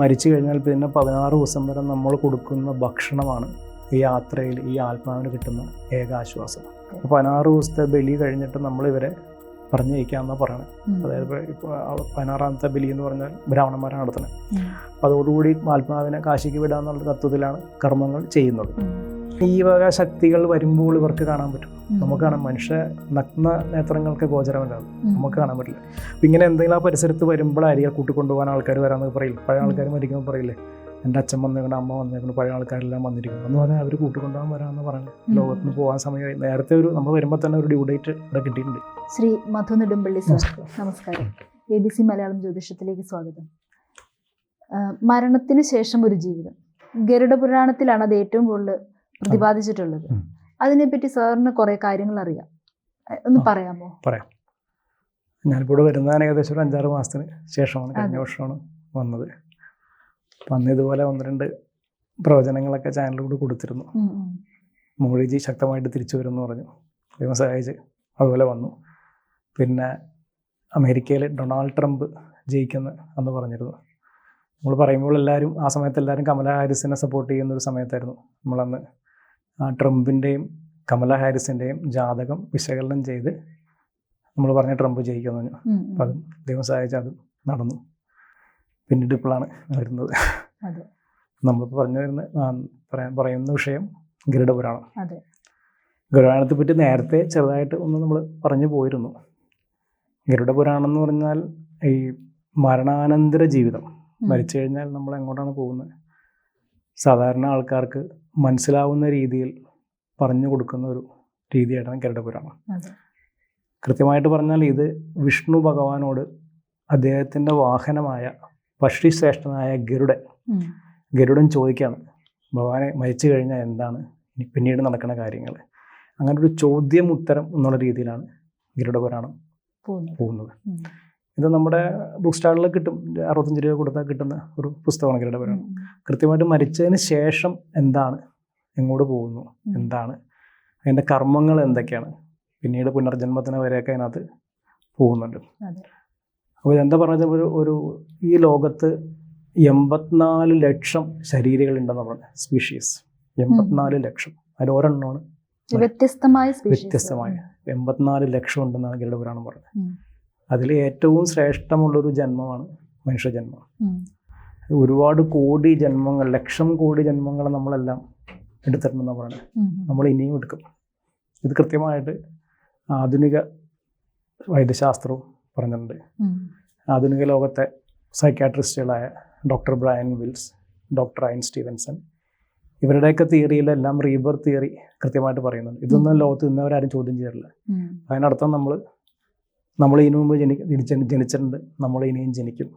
മരിച്ചു കഴിഞ്ഞാൽ പിന്നെ പതിനാറ് ദിവസം വരെ നമ്മൾ കൊടുക്കുന്ന ഭക്ഷണമാണ് ഈ യാത്രയിൽ ഈ ആത്മാവിന് കിട്ടുന്ന ഏക ആശ്വാസം പതിനാറ് ദിവസത്തെ ബലി കഴിഞ്ഞിട്ട് നമ്മൾ ഇവരെ പറഞ്ഞയക്കാമെന്നാണ് പറയണത്. അതായത് ഇപ്പോൾ പതിനാറാമത്തെ ബലി എന്ന് പറഞ്ഞാൽ ബ്രാഹ്മണന്മാരാണ് നടത്തുന്നത്. അതോടുകൂടി ആത്മാവിനെ കാശിക്ക് വിടാന്നുള്ള തത്വത്തിലാണ് കർമ്മങ്ങൾ ചെയ്യുന്നത്. ഈ വക ശക്തികൾ വരുമ്പോൾ ഇവർക്ക് കാണാൻ പറ്റും. ഉം. നമുക്ക് കാണാം. മനുഷ്യ നഗ്ന നേത്രങ്ങൾക്ക് ഗോചരമല്ല. നമുക്ക് കാണാൻ പറ്റില്ല. അപ്പം ഇങ്ങനെ എന്തെങ്കിലും ആ പരിസരത്ത് വരുമ്പോഴായിരിക്കും കൂട്ടിക്കൊണ്ടുപോകാൻ ആൾക്കാർ വരാമെന്ന് പറയില്ല? പഴയ ആൾക്കാർ മരിക്കുമ്പോൾ പറയില്ലേ? എന്റെ അച്ഛൻ വന്നേക്കണം അമ്മ വന്നേക്കണം പഴയ ആൾക്കാരെല്ലാം വന്നിരിക്കുന്നു. എന്ന് പറഞ്ഞാൽ അവർ കൂട്ടിക്കൊണ്ടുപോകാൻ വരാമെന്ന് പറഞ്ഞു ലോകത്തിന് പോകാൻ സമയമായി. നേരത്തെ ഒരു നമ്മൾ വരുമ്പോൾ തന്നെ ഒരു ഡ്യൂ ഡേറ്റ് ഇവിടെ കിട്ടിയിട്ടുണ്ട്. ശ്രീ മധു നെടുമ്പള്ളി സാർ നമസ്കാരം. എ ബി സി മലയാളം ജ്യോതിഷത്തിലേക്ക് സ്വാഗതം. മരണത്തിന് ശേഷം ഒരു ജീവിതം. ഗരുഡ പുരാണത്തിലാണ് അത് ഏറ്റവും കൂടുതൽ പ്രതിപാദിച്ചിട്ടുള്ളത്. അതിനെപ്പറ്റി സാറിന് കുറെ കാര്യങ്ങൾ അറിയാം ഒന്ന് പറയാമോ? പറയാം. ഞാനിപ്പോൾ ഇവിടെ വരുന്നതിന് ഏകദേശം ഒരു അഞ്ചാറ് മാസത്തിന് ശേഷമാണ്. കഴിഞ്ഞ വർഷമാണ് വന്നത്. അപ്പം അന്ന് ഇതുപോലെ ഒന്ന് രണ്ട് പ്രവചനങ്ങളൊക്കെ ചാനലിലൂടെ കൊടുത്തിരുന്നു. മോഡിജി ശക്തമായിട്ട് തിരിച്ചു വരുമെന്ന് പറഞ്ഞു. ദൈവം സഹായിച്ച് അതുപോലെ വന്നു. പിന്നെ അമേരിക്കയിൽ ഡൊണാൾഡ് ട്രംപ് ജയിക്കുന്ന എന്ന് പറഞ്ഞിരുന്നു. നമ്മൾ പറയുമ്പോൾ എല്ലാവരും ആ സമയത്ത് എല്ലാവരും കമല ഹാരിസിനെ സപ്പോർട്ട് ചെയ്യുന്ന ഒരു സമയത്തായിരുന്നു നമ്മളന്ന് ട്രംപിന്റെയും കമല ഹാരിസിന്റെയും ജാതകം വിശകലനം ചെയ്ത് നമ്മൾ പറഞ്ഞ ട്രംപ് ജയിക്കുന്നു. അപ്പം അതും ദൈവം സഹായിച്ച അതും നടന്നു. പിന്നീട് ഇപ്പോഴാണ് വരുന്നത്. നമ്മളിപ്പോൾ പറഞ്ഞു വരുന്ന പറയാൻ പറയുന്ന വിഷയം ഗരുഡപുരാണം. ഗരുഡപുരാണത്തെ പറ്റി നേരത്തെ ചെറുതായിട്ട് ഒന്ന് നമ്മൾ പറഞ്ഞു പോയിരുന്നു. ഗരുഡപുരാണം എന്ന് പറഞ്ഞാൽ ഈ മരണാനന്തര ജീവിതം. മരിച്ചു കഴിഞ്ഞാൽ നമ്മൾ എങ്ങോട്ടാണ് പോകുന്നത്? സാധാരണ ആൾക്കാർക്ക് മനസ്സിലാവുന്ന രീതിയിൽ പറഞ്ഞു കൊടുക്കുന്ന ഒരു രീതിയായിട്ടാണ് ഗരുഡപുരാണം അതെ. കൃത്യമായിട്ട് പറഞ്ഞാൽ ഇത് വിഷ്ണു ഭഗവാനോട് അദ്ദേഹത്തിന്റെ വാഹനമായ പക്ഷിശ്രേഷ്ഠനായ ഗരുഡൻ ഗരുഡൻ ചോദിക്കുകയാണ് ഭഗവാനെ മരിച്ചു കഴിഞ്ഞാൽ എന്താണ്? ഇനി പിന്നീട് നടക്കുന്ന കാര്യങ്ങൾ? അങ്ങനെ ഒരു ചോദ്യം ഉത്തരം എന്നുള്ള രീതിയിലാണ് ഗരുഡപുരാണം പോകുന്നു പോകുന്നത്. ഇത് നമ്മുടെ ബുക്ക് സ്റ്റാളിൽ കിട്ടും. അറുപത്തഞ്ച് രൂപ കൊടുത്താൽ കിട്ടുന്ന ഒരു പുസ്തകമാണ് ഗരുഡപുരാണം ഉം, കൃത്യമായിട്ട് മരിച്ചതിന് ശേഷം എന്താണ്? എങ്ങോട്ട് പോകുന്നു? എന്താണ്? അതിന്റെ കർമ്മങ്ങൾ എന്തൊക്കെയാണ്? പിന്നീട് പുനർജന്മത്തിന് വരെയൊക്കെ അതിനകത്ത് പോകുന്നുണ്ട്. അപ്പോൾ ഇതെന്താ പറഞ്ഞത്? ഒരു ഒരു ഈ ലോകത്ത് എൺപത്തിനാല് ലക്ഷം ശരീരങ്ങളുണ്ടെന്ന് പറഞ്ഞ സ്പീഷീസ് എൺപത്തിനാല് ലക്ഷം. അതിൽ ഒരെണ്ണമാണ്. വ്യത്യസ്തമായ. വ്യത്യസ്തമായ. എൺപത്തിനാല് ലക്ഷം ഉണ്ടെന്നാണ് ഗരുഡപുരാണം പറഞ്ഞത്. അതിൽ ഏറ്റവും ശ്രേഷ്ഠമുള്ളൊരു ജന്മമാണ് മനുഷ്യജന്മം. ഒരുപാട് കോടി ജന്മങ്ങൾ ലക്ഷം കോടി ജന്മങ്ങൾ നമ്മളെല്ലാം എടുത്തിട്ടുണ്ടെന്ന് പറയുന്നത്. നമ്മൾ ഇനിയും എടുക്കും. ഇത് കൃത്യമായിട്ട് ആധുനിക വൈദ്യശാസ്ത്രവും പറഞ്ഞിട്ടുണ്ട്. ആധുനിക ലോകത്തെ സൈക്കാട്രിസ്റ്റുകളായ doctor Brian Weiss doctor Ian Stevenson ഇവരുടെയൊക്കെ തിയറിയിലെല്ലാം റീബർ തിയറി കൃത്യമായിട്ട് പറയുന്നുണ്ട്. ഇതൊന്നും ലോകത്ത് ഇന്നവരാരും ചോദ്യം ചെയ്യാറില്ല. അതിനർത്ഥം നമ്മൾ നമ്മൾ ഇതിനു മുമ്പ് ജനി ജനിച്ചിട്ടുണ്ട്. നമ്മൾ ഇനിയും ജനിക്കും.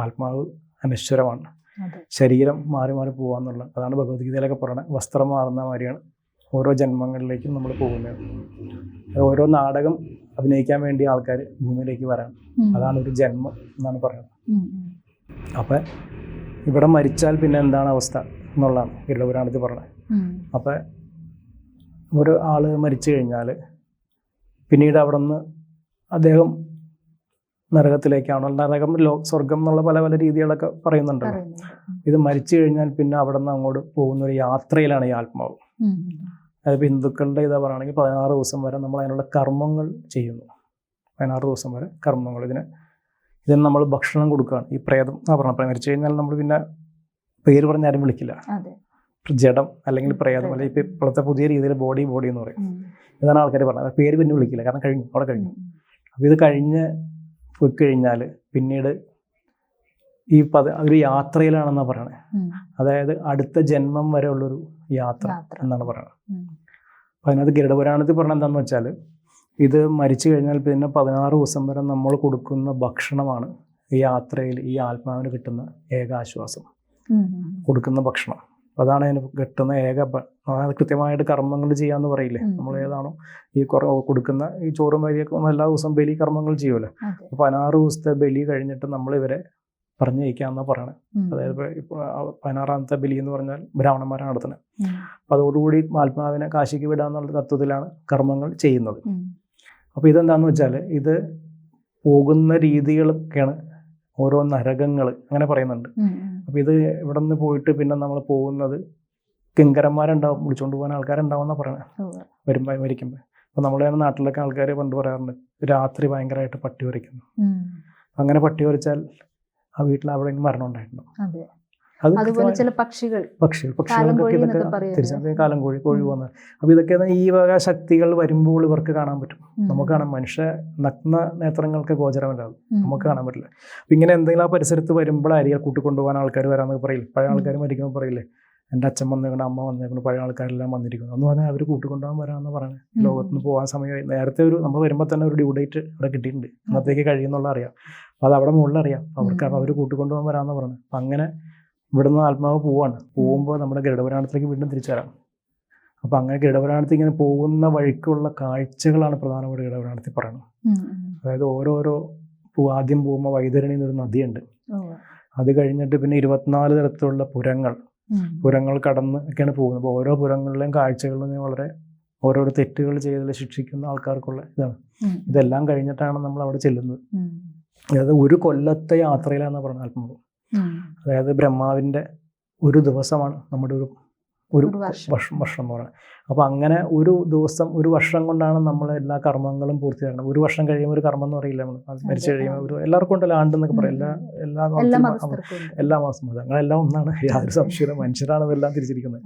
ആത്മാവ് അനശ്വരമാണ്. ശരീരം മാറി മാറി പോകാന്നുള്ള അതാണ് ഭഗവത്ഗീതയിലൊക്കെ പറയുന്നത്. വസ്ത്രം മാറുന്ന മാതിരിയാണ് ഓരോ ജന്മങ്ങളിലേക്കും നമ്മൾ പോകുന്നത്. അത് ഓരോ നാടകം അഭിനയിക്കാൻ വേണ്ടി ആൾക്കാർ ഭൂമിയിലേക്ക് വരാം അതാണ് ഒരു ജന്മം എന്നാണ് പറയുന്നത്. അപ്പൊ ഇവിടെ മരിച്ചാൽ പിന്നെ എന്താണ് അവസ്ഥ എന്നുള്ളതാണ് ഗരുഡപുരാണത്തിൽ പറഞ്ഞത്. അപ്പൊ അപ്പം ഒരു ആൾ മരിച്ചു കഴിഞ്ഞാൽ പിന്നീട് അവിടെ നിന്ന് അദ്ദേഹം നരകത്തിലേക്കാണ്. നരകം ലോ സ്വർഗം എന്നുള്ള പല പല രീതികളൊക്കെ പറയുന്നുണ്ടല്ലോ പറയുന്നുണ്ട്. ഇത് മരിച്ചു കഴിഞ്ഞാൽ പിന്നെ അവിടെ നിന്ന് അങ്ങോട്ട് പോകുന്ന ഒരു യാത്രയിലാണ് ഈ ആത്മാവ്. അതായത്. അതിപ്പോൾ ഹിന്ദുക്കളുടെ ഇതാ പറയുകയാണെങ്കിൽ പതിനാറ് ദിവസം വരെ നമ്മൾ അതിനുള്ള കർമ്മങ്ങൾ ചെയ്യുന്നു. പതിനാറ് ദിവസം വരെ കർമ്മങ്ങൾ. ഇതിന് ഇതിന് നമ്മൾ ഭക്ഷണം കൊടുക്കുകയാണ്. ഈ പ്രേതം എന്നാ പറഞ്ഞാൽ മരിച്ചു കഴിഞ്ഞാൽ നമ്മൾ പിന്നെ പേര് പറഞ്ഞ് ആരും വിളിക്കില്ല. ജഡം അല്ലെങ്കിൽ പ്രേതം അല്ലെങ്കിൽ ഇപ്പം ഇപ്പോഴത്തെ പുതിയ രീതിയിൽ ബോഡി ബോഡി എന്ന് പറയും. ഇതാണ് ആൾക്കാർ പറഞ്ഞത്. പേര് പിന്നെ വിളിക്കില്ല. കാരണം കഴിഞ്ഞു. അവിടെ കഴിഞ്ഞു. അപ്പോൾ ഇത് കഴിഞ്ഞ് പോയി കഴിഞ്ഞാൽ പിന്നീട് ഈ പത ഒരു യാത്രയിലാണെന്നാണ് പറയണത്. അതായത് അടുത്ത ജന്മം വരെ ഉള്ളൊരു യാത്ര. എന്നാണ് പറയുന്നത് ഉം. അപ്പം അതിനകത്ത് ഗരുഡപുരാണത്തിൽ പറഞ്ഞ എന്താണെന്ന് വെച്ചാൽ ഇത് മരിച്ചു കഴിഞ്ഞാൽ പിന്നെ പതിനാറ് ദിവസം വരെ നമ്മൾ കൊടുക്കുന്ന ഭക്ഷണമാണ് ഈ യാത്രയിൽ ഈ ആത്മാവിന് കിട്ടുന്ന ഏക ആശ്വാസം ഉം, ഉം. കൊടുക്കുന്ന ഭക്ഷണം അതാണ് അതിന് കിട്ടുന്ന ഏക കൃത്യമായിട്ട് കർമ്മങ്ങൾ ചെയ്യാന്ന് പറയില്ലേ. നമ്മൾ ഏതാണോ ഈ കൊടുക്കുന്ന ഈ ചോറും വരിയൊക്കെ എല്ലാ ദിവസവും ബലി കർമ്മങ്ങൾ ചെയ്യുമല്ലോ അപ്പൊ അപ്പോൾ പതിനാറ് ദിവസത്തെ ബലി കഴിഞ്ഞിട്ട് നമ്മൾ ഇവരെ പറഞ്ഞയക്കാന്നാ പറയണത് ഉം. അതായത് ഇപ്പോൾ ഇപ്പോൾ പതിനാറാമത്തെ ബലി എന്ന് പറഞ്ഞാൽ ബ്രാഹ്മണന്മാരാണ് നടത്തുന്നത് അപ്പൊ അപ്പോൾ അതോടുകൂടി ആത്മാവിനെ കാശിക്ക് വിടാന്നുള്ള തത്വത്തിലാണ് കർമ്മങ്ങൾ ചെയ്യുന്നത്. അപ്പൊ അപ്പോൾ ഇതെന്താണെന്ന് വെച്ചാൽ ഇത് പോകുന്ന രീതികളൊക്കെയാണ് ഓരോ നരകങ്ങൾ അങ്ങനെ പറയുന്നുണ്ട്. അപ്പോൾ ഇത് ഇവിടെ നിന്ന് പോയിട്ട് പിന്നെ നമ്മൾ പോകുന്നത് കിങ്കരന്മാരുണ്ടാവും വിളിച്ചുകൊണ്ട് പോകാൻ ആൾക്കാരുണ്ടാവും എന്നാണ് പറയുന്നത്. വരുമ്പോൾ മരിക്കുമ്പോൾ അപ്പോൾ നമ്മുടെ നാട്ടിലൊക്കെ ആൾക്കാർ പണ്ട് പറയാറുണ്ട് രാത്രി ഭയങ്കരമായിട്ട് പട്ടി വരയ്ക്കുന്നു അങ്ങനെ പട്ടി വരച്ചാൽ ആ വീട്ടിൽ അവിടെ മരണം ഉണ്ടായിട്ടുണ്ടോ അതുപോലെ ചില പക്ഷികൾ പക്ഷികൾ പക്ഷികൾക്കൊക്കെ ഇതൊക്കെ തിരിച്ചറിയാം കാലം കോഴി കോഴി പോകുന്നത് അപ്പോൾ ഇതൊക്കെ ഈ വക ശക്തികൾ വരുമ്പോൾ ഇവർക്ക് കാണാൻ പറ്റും. നമുക്ക് കാണാം മനുഷ്യ നഗ്ന നേത്രങ്ങൾക്ക് ഗോചരമല്ലാതെ നമുക്ക് കാണാൻ പറ്റില്ല. അപ്പം ഇങ്ങനെ എന്തെങ്കിലും ആ പരിസരത്ത് വരുമ്പോഴായിരിക്കും കൂട്ടിക്കൊണ്ടുപോകാൻ ആൾക്കാർ വരാമെന്നൊക്കെ പറയില്ല? പഴയ. ആൾക്കാർ മരിക്കുമ്പോൾ പറയില്ലേ? എന്റെ അച്ഛൻ വന്നേക്കണം അമ്മ വന്നേക്കണം പഴയ ആൾക്കാരെല്ലാം വന്നിരിക്കുന്നു. എന്ന് പറഞ്ഞാൽ അവർ കൂട്ടിക്കൊണ്ടുപോകാൻ വരാമെന്ന് പറഞ്ഞു ലോകത്തിന് പോകാൻ സമയമായി നേരത്തെ ഒരു നമ്മൾ വരുമ്പോൾ തന്നെ ഒരു ഡ്യൂ ഡേറ്റ് അവിടെ കിട്ടിയിട്ടുണ്ട്. അന്നത്തേക്ക് കഴിയുന്നുള്ള അറിയാം. അപ്പോൾ അത് അവിടെ മുകളിൽ അറിയാം. അവർക്ക്. അവർ കൂട്ടിക്കൊണ്ടുപോകാൻ വരാമെന്ന് പറഞ്ഞു അപ്പം അങ്ങനെ ഇവിടുന്ന് ആത്മാവ് പോവാണ്. പോകുമ്പോൾ നമ്മുടെ ഗരുഡപുരാണത്തിലേക്ക് വീണ്ടും തിരിച്ചു വരാം. അപ്പോൾ അങ്ങനെ ഗരുഡപുരാണത്തിൽ ഇങ്ങനെ പോകുന്ന വഴിക്കുള്ള കാഴ്ചകളാണ് പ്രധാനമായിട്ട് ഗരുഡപുരാണത്തിൽ പറയുന്നത്. അതായത് ഓരോരോ ആദ്യം പോകുമ്പോൾ വൈതരണി എന്നൊരു നദിയുണ്ട്. അത് കഴിഞ്ഞിട്ട് പിന്നെ ഇരുപത്തിനാല് തരത്തിലുള്ള പുരങ്ങൾ. പുരങ്ങൾ കടന്ന് ഒക്കെയാണ് പോകുന്നത്. അപ്പോൾ ഓരോ പുരങ്ങളിലെയും കാഴ്ചകളിൽ വളരെ ഓരോരോ തെറ്റുകൾ ചെയ്തതിൽ ശിക്ഷിക്കുന്ന ആൾക്കാർക്കുള്ള ഇതാണ്. ഇതെല്ലാം കഴിഞ്ഞിട്ടാണ് നമ്മൾ അവിടെ ചെല്ലുന്നത്. അതായത് ഒരു കൊല്ലത്തെ യാത്രയിലാണെന്ന് പറഞ്ഞ ആത്മാവ്. അതായത് ബ്രഹ്മാവിന്റെ ഒരു ദിവസമാണ് നമ്മുടെ ഒരു ഒരു വർഷം. വർഷം എന്ന് പറയുന്നത്. അപ്പോൾ അങ്ങനെ ഒരു ദിവസം ഒരു വർഷം കൊണ്ടാണ് നമ്മൾ എല്ലാ കർമ്മങ്ങളും പൂർത്തിയാക്കുന്നത്. ഒരു വർഷം കഴിയുമ്പോൾ ഒരു കർമ്മം എന്ന് പറയില്ല നമ്മൾ. മരിച്ചു കഴിയുമ്പോൾ ഒരു എല്ലാവർക്കും ഉണ്ടല്ലോ ആണ്ടെന്നൊക്കെ പറയും. എല്ലാ എല്ലാ എല്ലാ മാസം മതങ്ങളെല്ലാം ഒന്നാണ്. യാതൊരു സംശയമില്ല മനുഷ്യരാണ് ഇതെല്ലാം തിരിച്ചിരിക്കുന്നത്.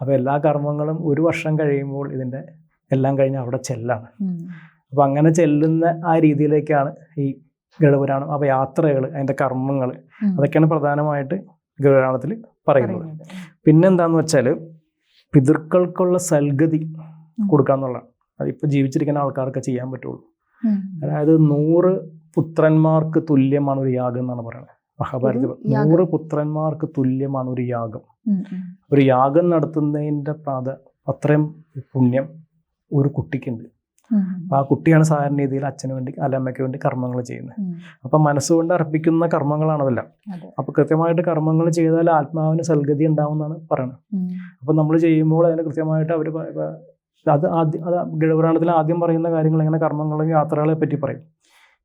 അപ്പോൾ എല്ലാ കർമ്മങ്ങളും ഒരു വർഷം കഴിയുമ്പോൾ ഇതിന്റെ എല്ലാം കഴിഞ്ഞ് അവിടെ ചെല്ലാണ്. അപ്പോൾ അങ്ങനെ ചെല്ലുന്ന ആ രീതിയിലേക്കാണ് ഈ ഗരുഡപുരാണം അപ്പോൾ യാത്രകൾ അതിന്റെ കർമ്മങ്ങൾ. അതൊക്കെയാണ് പ്രധാനമായിട്ട് ഗരുഡപുരാണത്തിൽ പറയുന്നത് പിന്നെ പിന്നെന്താന്ന് വെച്ചാൽ പിതൃക്കൾക്കുള്ള സൽഗതി. കൊടുക്കാന്നുള്ളതാണ് അതിപ്പോൾ ജീവിച്ചിരിക്കുന്ന ആൾക്കാർക്ക് ചെയ്യാൻ പറ്റുള്ളൂ അതായത് നൂറ് പുത്രന്മാർക്ക് തുല്യമാണ് ഒരു യാഗം എന്നാണ് പറയുന്നത് മഹാഭാരത. നൂറ് പുത്രന്മാർക്ക് തുല്യമാണ് ഒരു യാഗം. ഒരു യാഗം നടത്തുന്നതിന്റെ പ്രാധ അത്രയും പുണ്യം ഒരു കുട്ടിക്കുണ്ട്. ആ കുട്ടിയാണ് സാധാരണ രീതിയിൽ അച്ഛന് വേണ്ടി അല്ല അമ്മയ്ക്ക് വേണ്ടി കർമ്മങ്ങൾ ചെയ്യുന്നത്. അപ്പൊ മനസ്സുകൊണ്ട് അർപ്പിക്കുന്ന കർമ്മങ്ങളാണതെല്ലാം അപ്പൊ കൃത്യമായിട്ട് കർമ്മങ്ങൾ ചെയ്താൽ ആത്മാവിന് സൽഗതി ഉണ്ടാവും എന്നാണ് പറയുന്നത് അപ്പൊ നമ്മൾ ചെയ്യുമ്പോൾ അതിന് കൃത്യമായിട്ട് അവർ അത് ആദ്യം അത് ഗരുപുരാണത്തിൽ ആദ്യം പറയുന്ന കാര്യങ്ങൾ ഇങ്ങനെ കർമ്മങ്ങളും യാത്രകളെ പറ്റി പറയും.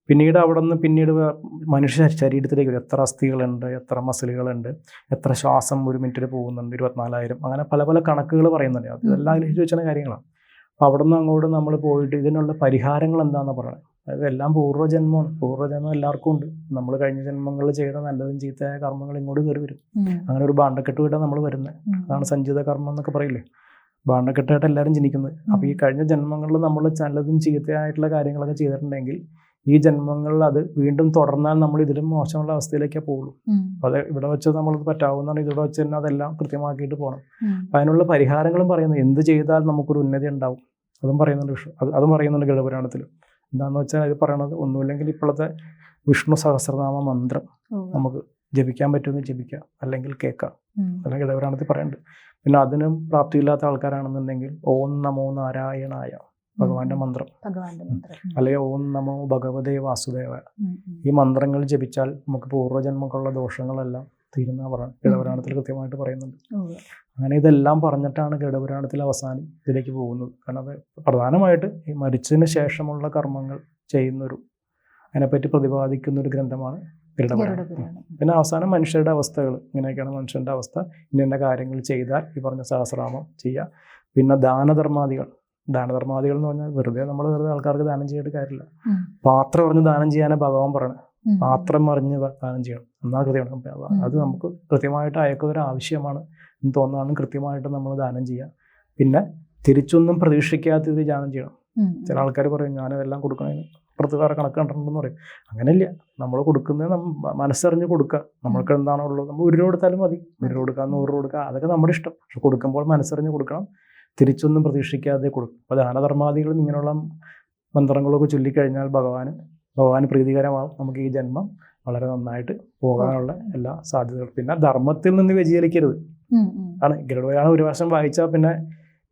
പിന്നീട് അവിടെ നിന്ന് പിന്നീട് മനുഷ്യ ശരീരത്തിലേക്ക് വരും. എത്ര അസ്ഥികളുണ്ട് എത്ര മസിലുകളുണ്ട് എത്ര ശ്വാസം ഒരു മിനിറ്റിൽ പോകുന്നുണ്ട് ഇരുപത്തിനാലായിരം. അങ്ങനെ പല പല കണക്കുകൾ പറയുന്നുണ്ട്. അതെല്ലാം അതിൽ എഴുതി കാര്യങ്ങളാണ് അപ്പോൾ അവിടെ നിന്ന് അങ്ങോട്ട് നമ്മൾ പോയിട്ട് ഇതിനുള്ള പരിഹാരങ്ങൾ എന്താണെന്ന് പറയുന്നത് അതായത് എല്ലാം പൂർവജന്മമാണ് പൂർവജന്മം എല്ലാവർക്കും ഉണ്ട്. നമ്മൾ കഴിഞ്ഞ ജന്മങ്ങളിൽ ചെയ്ത നല്ലതും ചീത്തയായ കർമ്മങ്ങൾ ഇങ്ങോട്ട് കയറി വരും. അങ്ങനെ ഒരു ബാണ്ടക്കെട്ട് വീട്ടാണ് നമ്മൾ വരുന്നത് അതാണ് സഞ്ചിത കർമ്മം എന്നൊക്കെ പറയില്ലേ? ബാണ്ടക്കെട്ടായിട്ട് എല്ലാവരും ജനിക്കുന്നത്. അപ്പോൾ ഈ കഴിഞ്ഞ ജന്മങ്ങളിൽ നമ്മൾ നല്ലതും ചീത്തയായിട്ടുള്ള കാര്യങ്ങളൊക്കെ ചെയ്തിട്ടുണ്ടെങ്കിൽ ഈ ജന്മങ്ങളിൽ അത് വീണ്ടും തുടർന്നാൽ നമ്മൾ ഇതിലും മോശമുള്ള അവസ്ഥയിലേക്കേ പോകുള്ളൂ. അത് ഇവിടെ വെച്ച് നമ്മൾ പറ്റാവുന്നതാണ്. ഇവിടെ വെച്ച് തന്നെ അതെല്ലാം കൃത്യമാക്കിയിട്ട് പോകണം. അപ്പൊ അതിനുള്ള പരിഹാരങ്ങളും പറയുന്നു എന്ത് ചെയ്താൽ നമുക്കൊരു ഉന്നതി ഉണ്ടാവും. അതും പറയുന്നുണ്ട് വിഷ്ണു. അത് പറയുന്നുണ്ട് ഗഡപുരാണത്തിൽ എന്താണെന്ന് വെച്ചാൽ അത് പറയണത് ഒന്നുമില്ലെങ്കിൽ ഇപ്പോഴത്തെ വിഷ്ണു സഹസ്രനാമ മന്ത്രം നമുക്ക് ജപിക്കാൻ പറ്റുമെങ്കിൽ ജപിക്കാം. അല്ലെങ്കിൽ കേൾക്കാം. അല്ലെങ്കിൽ ഇടവരാണത്തിൽ പറയുന്നുണ്ട്. പിന്നെ അതിനും പ്രാപ്തിയില്ലാത്ത ആൾക്കാരാണെന്നുണ്ടെങ്കിൽ ഓം നമോ നാരായണായ. ഭഗവാന്റെ മന്ത്രം. ഭഗവാന്റെ മന്ത്രം. അല്ലെങ്കിൽ ഓം നമോ ഭഗവതേ വാസുദേവ. ഈ മന്ത്രങ്ങൾ ജപിച്ചാൽ നമുക്ക് പൂർവജന്മക്കുള്ള ദോഷങ്ങളെല്ലാം തീരുന്ന പറഞ്ഞു ഗഡപുരാണത്തിൽ കൃത്യമായിട്ട് പറയുന്നുണ്ട്. അങ്ങനെ ഇതെല്ലാം പറഞ്ഞിട്ടാണ് ഗഡപുരാണത്തിൽ അവസാനം ഇതിലേക്ക് പോകുന്നത്. കാരണം അത് പ്രധാനമായിട്ട് ഈ മരിച്ചതിന് ശേഷമുള്ള കർമ്മങ്ങൾ ചെയ്യുന്നൊരു അതിനെപ്പറ്റി പ്രതിപാദിക്കുന്ന ഒരു ഗ്രന്ഥമാണ് ഗരുഡപുരാണം. പിന്നെ അവസാനം മനുഷ്യരുടെ അവസ്ഥകൾ. ഇങ്ങനെയൊക്കെയാണ് മനുഷ്യന്റെ അവസ്ഥ. ഇന്ന കാര്യങ്ങൾ ചെയ്താൽ ഈ പറഞ്ഞ സഹസ്രാമം ചെയ്യുക. പിന്നെ ദാനധർമാദികൾ. ദാനധർമാദികൾ എന്ന് പറഞ്ഞാൽ വെറുതെ നമ്മൾ വെറുതെ ആൾക്കാർക്ക് ദാനം ചെയ്തിട്ട് കാര്യമില്ല. പാത്രം അറിഞ്ഞ് ദാനം ചെയ്യാനേ ഭഗവാൻ പറയണത് പാത്രം അറിഞ്ഞ് ദാനം ചെയ്യണം. എന്നാൽ കൃത്യമാണ്. അത് നമുക്ക് കൃത്യമായിട്ട് അയക്കൊരു ആവശ്യമാണ്. എന്ന് തോന്നുന്നതാണ് കൃത്യമായിട്ട് നമ്മൾ ദാനം ചെയ്യുക പിന്നെ തിരിച്ചൊന്നും പ്രതീക്ഷിക്കാത്ത ഇത് ദാനം ചെയ്യണം. ചില ആൾക്കാർ പറയും ഞാനതെല്ലാം കൊടുക്കണതിന് പുറത്ത് വേറെ കണക്ക് കണ്ടിട്ടുണ്ടെന്ന് പറയും. അങ്ങനെയല്ല. നമ്മൾ കൊടുക്കുന്നത് നമ്മൾ മനസ്സറിഞ്ഞ് കൊടുക്കുക നമ്മൾക്ക് എന്താണോ ഉള്ളത് നമ്മൾ ഒരു രൂപ കൊടുത്താലും മതി. ഒരു രൂപ കൊടുക്കുക നൂറ് രൂപ കൊടുക്കുക അതൊക്കെ നമ്മുടെ ഇഷ്ടം. പക്ഷെ കൊടുക്കുമ്പോൾ മനസ്സറിഞ്ഞ് കൊടുക്കണം. തിരിച്ചൊന്നും പ്രതീക്ഷിക്കാതെ കൊടുക്കും അപ്പോൾ ദാനധർമാദികളും ഇങ്ങനെയുള്ള മന്ത്രങ്ങളൊക്കെ ചൊല്ലിക്കഴിഞ്ഞാൽ ഭഗവാന് ഭഗവാന് പ്രീതികരമാവും നമുക്ക് ഈ ജന്മം വളരെ നന്നായിട്ട് പോകാനുള്ള എല്ലാ സാധ്യതകളും. പിന്നെ ധർമ്മത്തിൽ നിന്ന് വ്യതിചലിക്കരുത്. ആണ് ഗരുഡയാണ് ഒരു വർഷം വായിച്ചാൽ പിന്നെ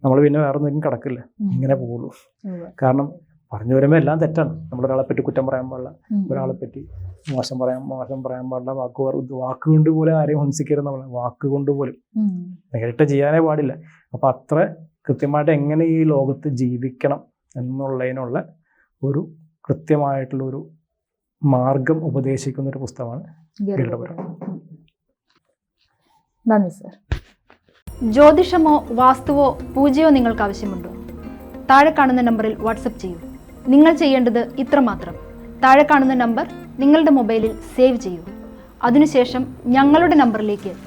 നമ്മൾ പിന്നെ വേറെ ഒന്നും കിടക്കില്ല. ഇങ്ങനെ പോകുള്ളൂ. കാരണം പറഞ്ഞു വരുമ്പോൾ എല്ലാം തെറ്റാണ്. നമ്മളൊരാളെ പറ്റി കുറ്റം പറയാൻ പാടില്ല. ഒരാളെ പറ്റി മോശം പറയാൻ മോശം പറയാൻ പാടില്ല. വാക്ക് വാക്ക് വാക്കുകൊണ്ട് പോലും ആരെയും ഹിംസിക്കരുത് നമ്മൾ വാക്ക് കൊണ്ട് പോലും. നേരിട്ട് ചെയ്യാനേ പാടില്ല. അപ്പം അത്ര കൃത്യമായിട്ട് എങ്ങനെ ഈ ലോകത്ത് ജീവിക്കണം എന്നുള്ളതിനുള്ള ഒരു കൃത്യമായിട്ടുള്ള ഒരു മാർഗം ഉപദേശിക്കുന്ന ഒരു പുസ്തകമാണ്. നന്ദി സർ. ജ്യോതിഷമോ വാസ്തുവോ പൂജയോ നിങ്ങൾക്ക് ആവശ്യമുണ്ടോ? താഴെ കാണുന്ന നമ്പറിൽ വാട്സപ്പ് ചെയ്യൂ. നിങ്ങൾ ചെയ്യേണ്ടത് ഇത്രമാത്രം താഴെ കാണുന്ന നമ്പർ നിങ്ങളുടെ മൊബൈലിൽ സേവ് ചെയ്യൂ. അതിനുശേഷം ഞങ്ങളുടെ നമ്പറിലേക്ക്